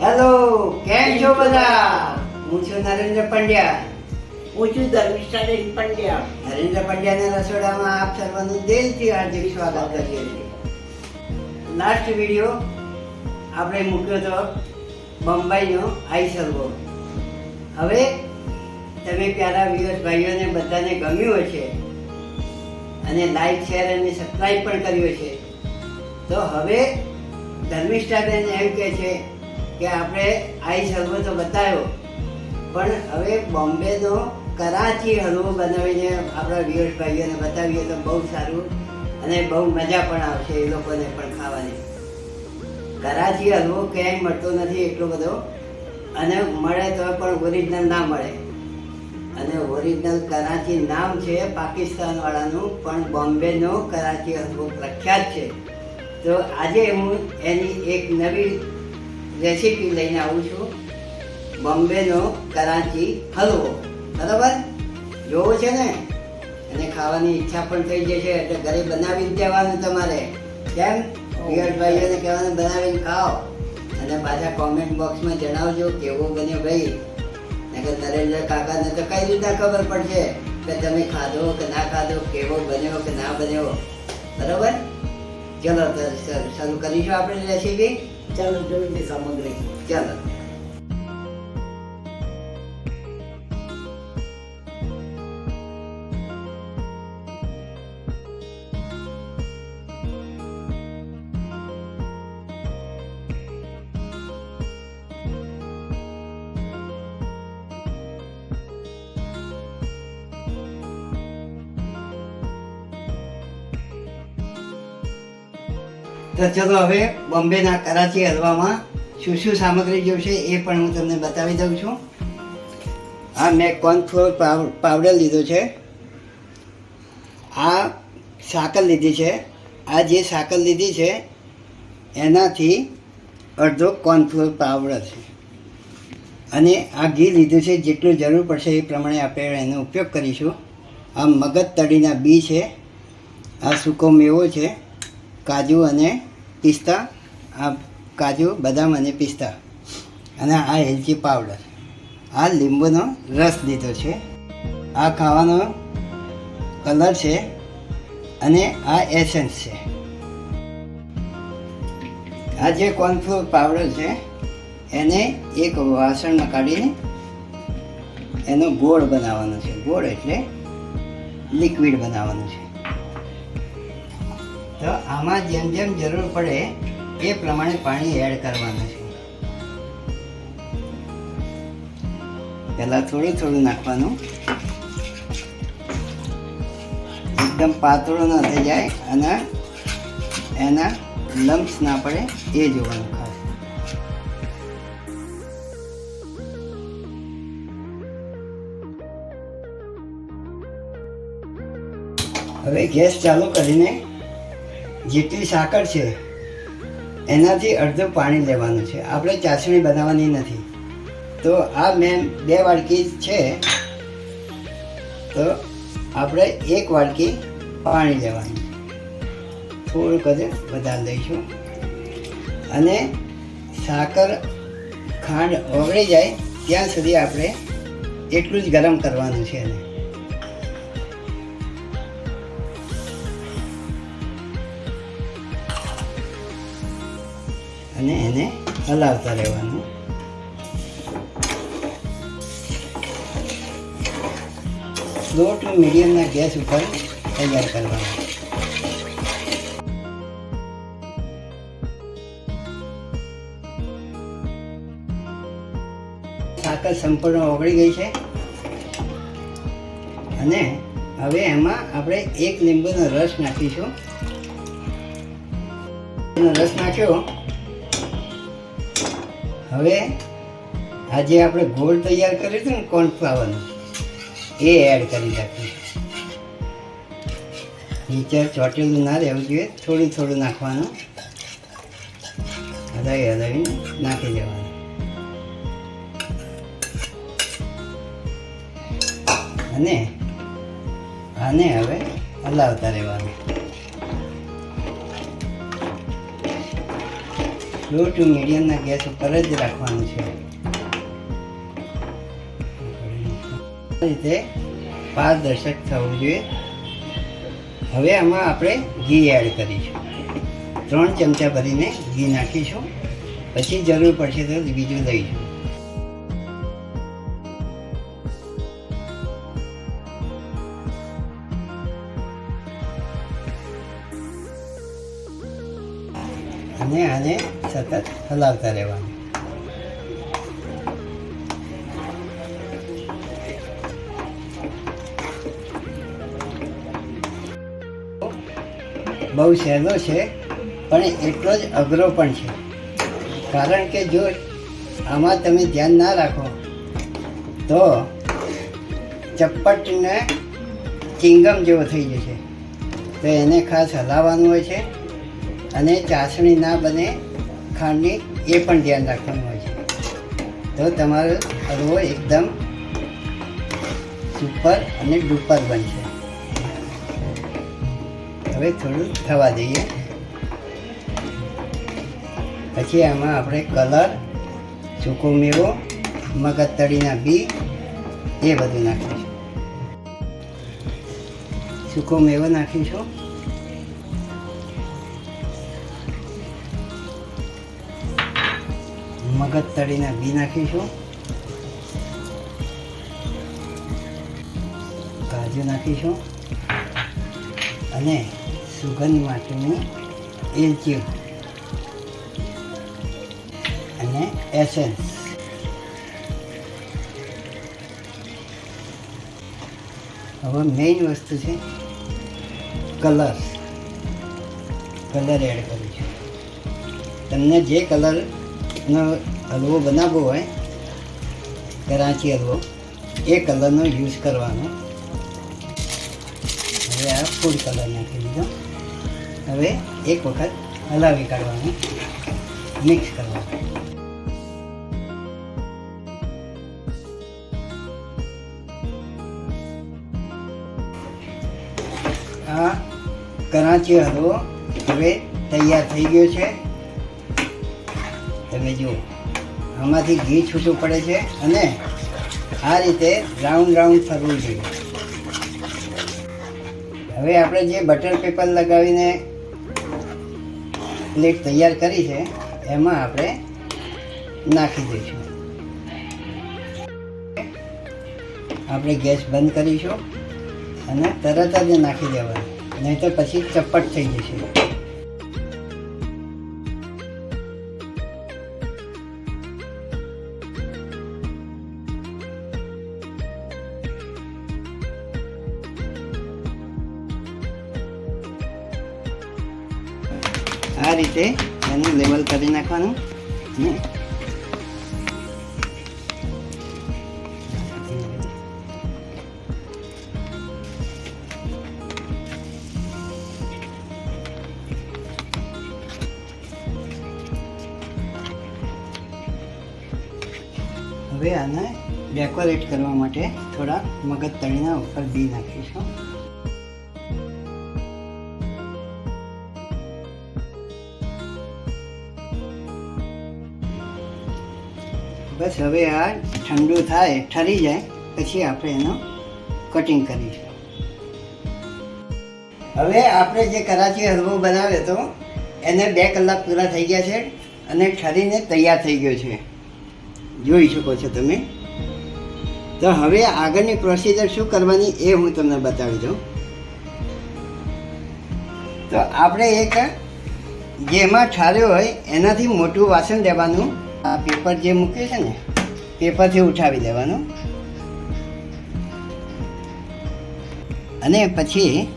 Hello કેમ છો બધા? હું છું નરેન્દ્ર પંડ્યા. હું છું ધર્મિષ્ઠાબેન પંડ્યા. નરેન્દ્ર પંડ્યાના રસોડામાં આપ સર્વનું દિલથી હાર્દિક સ્વાગત કરીએ છીએ. લાસ્ટ વીડિયો આપણે મૂક્યો હતો બંબાઈનો આઈ સર્વો. હવે તમે પ્યારા વ્યુઅર્સ ભાઈઓને બધાને ગમ્યું હશે અને લાઈક શેર અને સબસ્ક્રાઈબ પણ કર્યું છે તો હવે ધર્મિષ્ઠાબેન એમ કહે છે કે આપણે આઈ હલવો તો બતાવ્યો. પણ હવે બોમ્બેનો કરાચી હલવો બનાવીને આપણા વ્યુઅર્સ ભાઈઓને બતાવીએ તો બહુ સારું અને બહુ મજા પણ આવશે એ લોકોને પણ ખાવાની. કરાચી હલવો ક્યાંય મળતો નથી એટલો બધો. અને મળે તો પણ ઓરિજિનલ ના મળે. અને ઓરિજિનલ કરાચી નામ છે પાકિસ્તાન વાળાનું પણ બોમ્બેનો કરાચી હલવો પ્રખ્યાત છે. તો આજે હું એની એક નવી રેસીપી લઈને આવું છું. બોમ્બેનો કરાંચી હલવો. બરાબર? જોવો છે ને? અને ખાવાની ઈચ્છા પણ થઈ જશે એટલે ઘરે બનાવી જ દેવાનું તમારે. કેમ? પિયર ભાઈઓને કહેવાનું, બનાવીને ખાઓ. અને પાછા કોમેન્ટ બોક્સમાં જણાવજો કેવો બન્યો ભાઈ. કે નરેન્દ્ર કાકાને તો કઈ રીતે ખબર પડશે કે તમે ખાધો કે ના ખાધો, કેવો બન્યો કે ના બન્યો. બરાબર? ચલો, તો શરૂ કરીશું આપણે રેસીપી. ચાલો જોઈએ સામગ્રી ચાલો ચલો હવે બોમ્બેના કરાચી હલવામાં શું શું સામગ્રી જોશે એ પણ હું તમને બતાવી દઉં છું. આ મેં કોર્નફ્લોર પાવ- પાવડર લીધો છે. આ સાકર લીધી છે. આ જે સાકર લીધી છે, એનાથી અડધો કોર્નફ્લોર પાવડર છે. અને આ ઘી લીધું છે, જેટલું જરૂર પડશે એ પ્રમાણે આપણે એનો ઉપયોગ કરીશું. આ મગજ તળીના બી છે, આ સૂકો મેવો છે, કાજુ અને પિસ્તા આ કાજુ, બદામ અને પિસ્તા. અને આ એલચી પાવડર. આ લીંબુનો રસ લીધો છે. આ ખાવાનો કલર છે અને આ એસેન્સ છે. આ જે કોર્નફ્લોર પાવડર છે, એને એક વાસણમાં કાઢીને એનો ગોળ બનાવવાનો છે. ગોળ એટલે લિક્વિડ બનાવવાનું છે. તો આમાં જેમ જેમ જરૂર પડે એ પ્રમાણે પાણી એડ કરવાનું છે. પહેલાં થોડું થોડું નાખવાનું. એકદમ પાતળું ન થઈ જાય અને એના લમ્સ ના પડે એ જોવાનું હવે ગેસ ચાલુ કરીને જેટલી સાકર છે, એનાથી અડધું પાણી લેવાનું છે. આપણે ચાસણી બનાવવાની નથી. તો આ મેં બે વાડકી છે. તો આપણે એક વાડકી પાણી લેવાનું થોડુંક જ વધારે લઈશું. અને સાકર ખાંડ ઓગળી જાય, ત્યાં સુધી આપણે એટલું જ ગરમ કરવાનું છે એને. અને એને હલાવતા રહેવાનું. સ્લો ટુ મીડિયમના ગેસ ઉપર તૈયાર કરવાનું. સાકર સંપૂર્ણ ઓગળી ગઈ છે. અને હવે એમાં આપણે એક લીંબુનો રસ નાખીશું. રસ નાખ્યો. હવે આજે આપણે ગોળ તૈયાર કર્યું હતું ને કોર્નફ્લાવરનું એ એડ કરી નાખ્યું નીચે ચોટેલું ના રહેવું જોઈએ, થોડું થોડું નાખવાનું. હલાવી, હલાવીને નાખી દેવાનું. અને આને હવે હલાવતા રહેવાનું. સ્લો ટુ મીડિયમના ગેસ ઉપર જ રાખવાનું છે. રીતે પારદર્શક થવું જોઈએ. હવે આમાં આપણે ઘી એડ કરીશું. ત્રણ ચમચા ભરીને ઘી નાખીશું. પછી જરૂર પડશે તો બીજું લઈશું અને આને સતત હલાવતા રહેવાનું. બહુ સહેલો છે, પણ એટલો જ અઘરો પણ છે. કારણ કે જો આમાં તમે ધ્યાન ના રાખો, તો ચપ્પટને ચિંગમ જેવો થઈ જશે. તો એને ખાસ હલાવવાનું હોય છે અને ચાસણી ના બને ખાંડની એ પણ ધ્યાન રાખવાનું હોય છે. તો તમારો હલવો એકદમ સુપર અને ડુપર બનશે. હવે થોડું થવા દઈએ. પછી આમાં આપણે કલર, સૂકો મેવો, મગજતળીના બી, એ બધું નાખીશું. સૂકો મેવો નાખીશું. મગજતળીના બી નાખીશું. કાજુ નાખીશું. અને સુગંધ માટેની એલચી. અને એસેન્સ. હવે મેઇન વસ્તુ છે કલર કલર એડ કરું છું તમને જે કલરનો હલવો બનાવવો હોય કરાંચી હલવો, એ કલરનો યુઝ કરવાનો. હવે આ ફૂડ કલર નાખી દીધો. હવે એક વખત હલાવી કાઢવાનું મિક્સ કરવાનું. આ કરાંચી હલવો હવે તૈયાર થઈ ગયો છે. તમે જુઓ આમાંથી ઘી છૂટું પડે છે અને આ રીતે રાઉન્ડ રાઉન્ડ ફરવું જોઈએ. હવે આપણે જે બટર પેપર લગાવીને પ્લેટ તૈયાર કરી છે, એમાં આપણે નાખી દઈશું. આપણે ગેસ બંધ કરીશું અને તરત જ નાખી દેવાનું. નહીં તો પછી ચપ્પટ થઈ જશે. આ રીતે એનું લેવલ કરી નાખવાનું ને હવે આને ડેકોરેટ કરવા માટે થોડા મગજ તળીના ઉપર બી નાખીશું. બસ હવે આ ઠંડુ થાય, ઠરી જાય, પછી આપણે એનો કટિંગ કરીશું. હવે આપણે જે કરાચી હલવો બનાવ્યો હતો એને બે કલાક પૂરા થઈ ગયા છે અને ઠરીને તૈયાર થઈ ગયો છે. જોઈ શકો છો તમે. તો હવે આગળની પ્રોસિજર શું કરવાની એ હું તમને બતાવી દઉં. તો આપણે એક, જેમાં ઠાર્યો હોય, એનાથી મોટું વાસણ લેવાનું આ પેપર જે મૂક્યું છે ને પેપરથી ઉઠાવી દેવાનું. અને પછી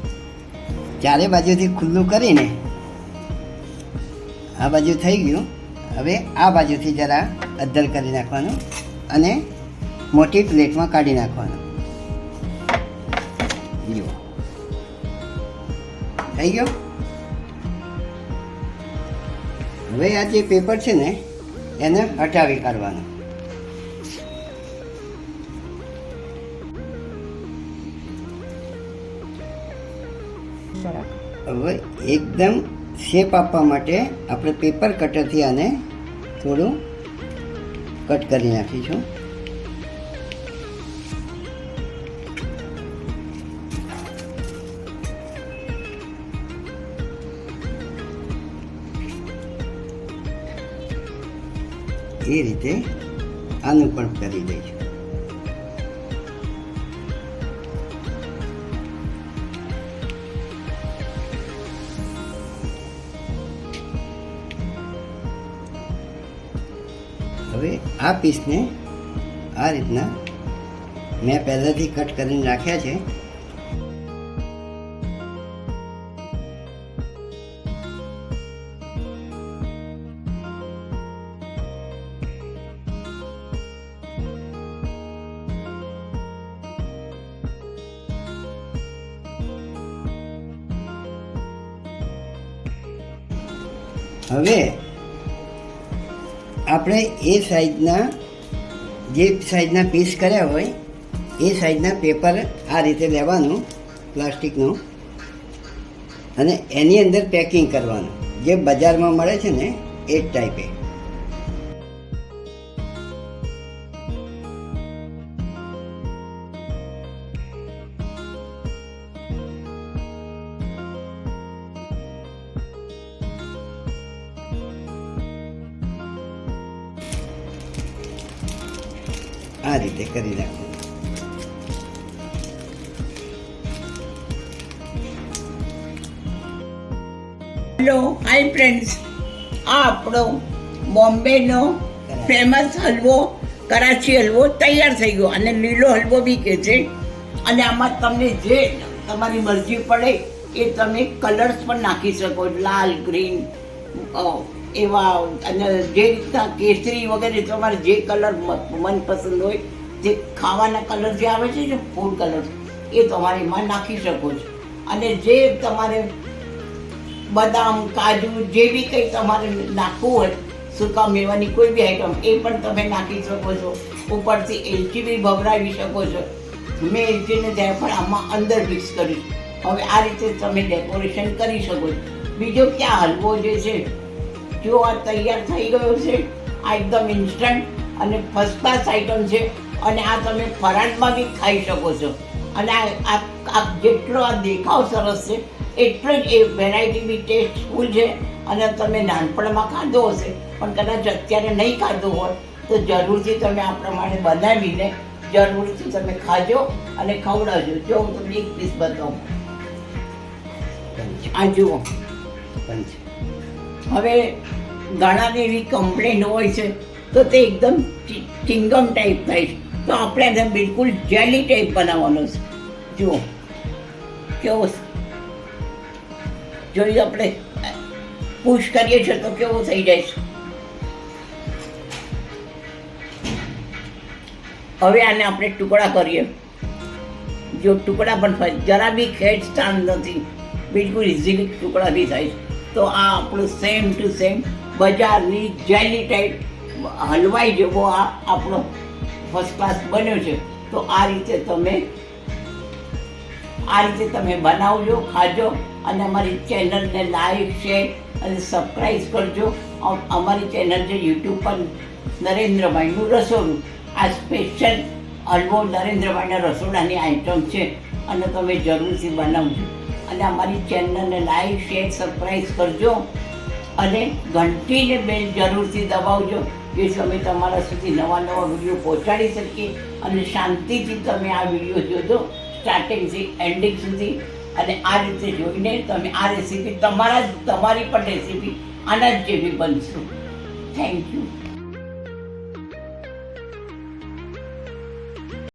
ચારે બાજુથી ખુલ્લું કરીને આ બાજુ થઈ ગયું. હવે આ બાજુથી જરા અદ્ધર કરી નાખવાનું અને મોટી પ્લેટમાં કાઢી નાખવાનું. જુઓ. થઈ ગયો? હવે આ જે પેપર છે ને એને હટાવી કાઢવાનું. હવે એકદમ શેપ આપવા માટે આપણે પેપર કટરથી આને થોડું કટ કરી નાખીશું. એ રીતે આનું પણ કરી દઈશું હવે આ પીસને આ રીતના મેં પહેલાંથી કટ કરીને રાખ્યા છે. હવે આપણે એ સાઈઝના, જે સાઈઝના પીસ કર્યા હોય, એ સાઈઝના પેપર આ રીતે લેવાનું, પ્લાસ્ટિકનું. અને એની અંદર પેકિંગ કરવાનું. જે બજારમાં મળે છે ને, એ જ ટાઈપે કરી નાખવું હેલો હાય ફ્રેન્ડ્સ આ આપણો બોમ્બેનો ફેમસ હલવો કરાચી હલવો તૈયાર થઈ ગયો અને લીલો હલવો બી કહે છે. અને આમાં તમને જે તમારી મરજી પડે એ તમે કલર્સ પણ નાખી શકો. લાલ ગ્રીન એવા અને જે રીતના કેસરી વગેરે તમારે જે કલર મનપસંદ હોય જે ખાવાના કલર જે આવે છે ને ફૂડ કલર એ તમારે એમાં નાખી શકો છો. અને જે તમારે બદામ, કાજુ, જે બી કંઈ તમારે નાખવું હોય, સૂકા મેવાની કોઈ બી આઈટમ એ પણ તમે નાખી શકો છો. ઉપરથી એલચી બી ભભરાવી શકો છો. મેં એલચીને ત્યાં પણ આમાં અંદર મિક્સ કર્યું હવે આ રીતે તમે ડેકોરેશન કરી શકો છો. બીજો ક્યાં હલવો જે છે, જો આ તૈયાર થઈ ગયો છે, આ એકદમ ઇન્સ્ટન્ટ અને ફર્સ્ટ ક્લાસ આઈટમ છે અને આ તમે ફરાળમાં બી ખાઈ શકો છો. અને આ જેટલો આ દેખાવ સરસ છે એટલો જ એ વેરાયટી બી ટેસ્ટફુલ છે. અને તમે નાનપણમાં ખાધો હશે પણ કદાચ અત્યારે નહીં ખાધો હોય તો જરૂરથી તમે આ પ્રમાણે બનાવીને જરૂરથી તમે ખાજો અને ખવડાવજો. જો હું તમને એક પીસ બતાવું. આ જુઓ. હવે ઘણાને એવી કમ્પ્લેન હોય છે તો તે એકદમ ચિંગમ ટાઈપ થાય છે. તો આપણે એને બિલકુલ જેલી ટાઈપ બનાવવાનો છે. જુઓ, કેવો છે? જોઈ આપણે પુશ કરીએ છીએ તો કેવો થઈ જાય છે. હવે આને આપણે ટુકડા કરીએ. જો ટુકડા પણ થાય, જરા બી સ્થાન નથી, બિલકુલ ઇઝીલી ટુકડા બી થાય તો આ આપણું સેમ ટુ સેમ બજારની જેલી ટાઈપ હલવાઈ જેવો આ આપણો ફર્સ્ટ ક્લાસ બન્યો છે, તો આ રીતે તમે આ રીતે તમે બનાવજો, ખાજો અને અમારી ચેનલને લાઈક શેર અને સબસ્ક્રાઈબ કરજો. અમારી ચેનલ છે યુટ્યુબ પર નરેન્દ્રભાઈનું રસોડું. આ સ્પેશિયલ હલવો નરેન્દ્રભાઈના રસોડાની આઈટમ છે અને તમે જરૂરથી બનાવજો. અને અમારી ચેનલને લાઈક શેર સબસ્ક્રાઈબ કરજો અને ઘંટીને બેલ જરૂરથી દબાવજો. જેથી અમે તમારા સુધી નવા નવા વીડિયો પહોંચાડી શકીએ અને શાંતિથી તમે આ વીડિયો જોજો સ્ટાર્ટિંગથી એન્ડિંગ સુધી. અને આ રીતે જોઈને તમે આ રેસીપી તમારા તમારી પણ રેસીપી આના જ જેવી બનશો. Thank you